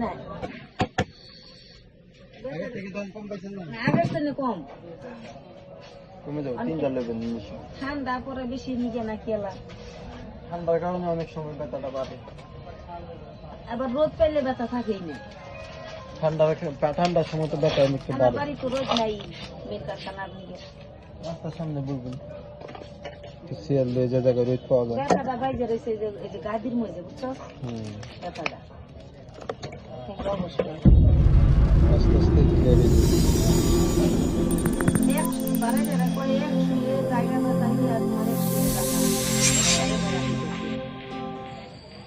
না কম। কম লেবেন ঠান্ডা পরে বেশি নিজে না খেলা। ঠান্ডার কারণে অনেক সময় ব্যথাটা বাড়ে। আবার রোদ পেলে ব্যথা থাকেই না। ঠান্ডার ঠান্ডার সময় তো ব্যথা অনেক বাড়ে বাড়ি। তো রোদ নাই মেয়ের কারখানার নিয়ে রাস্তার সামনে বলবেন সিয়াল দিয়ে যে জায়গায় রোদ পাওয়া যায়। ব্যথাটা বাইজে রয়েছে এই যে গাদির মধ্যে বুঝছ? হুম। ব্যথাটা আস্তে আস্তে ধীরে ব্যথা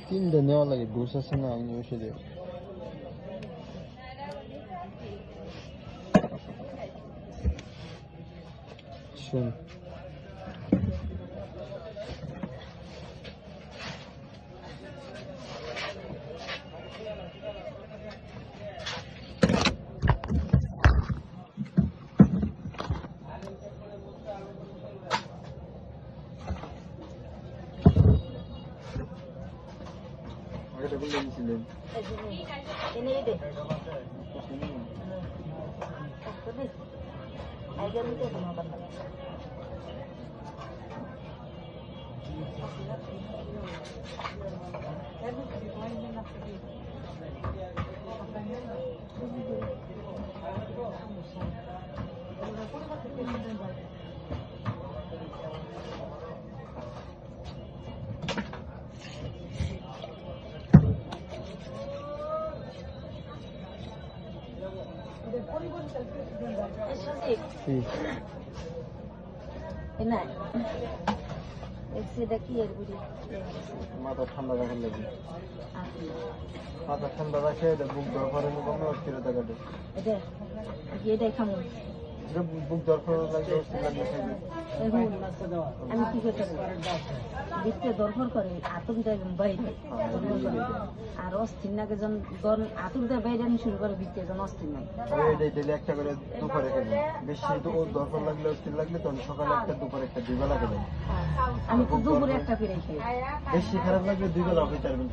তিনটা নেওয়া লাগে ঘুষ আছে না আমি বসে দিয়ে শুন। আগেটা বলে দিয়েছিলেন এই যে নে, এনে দে আইগা নিতে তোমার কথা সচিব ঠিক মাথা ঠান্ডা রাখার লাগে মাথা ঠান্ডা রাখে এটা বুক দর করে কমে অস্থিরতা কাটে এটা খামো বুক দর লাগে আমি কি করতে দেখতে দরকার করে আতঙ্ক দেয় বাইরে আর অস্থির নাকে যখন গরম দেয় বাইরে আমি শুরু করে ভিতরে যখন অস্থির নাই। ডেলি একটা করে দুপুরে খাইবে। বেশি তো ওর দরকার লাগলে অস্থির লাগলে তখন সকালে একটা দুপুরে একটা দুই বেলা আমি তো দুপুরে একটা করে খেয়ে বেশি খারাপ লাগলে দুই বেলা পারবেন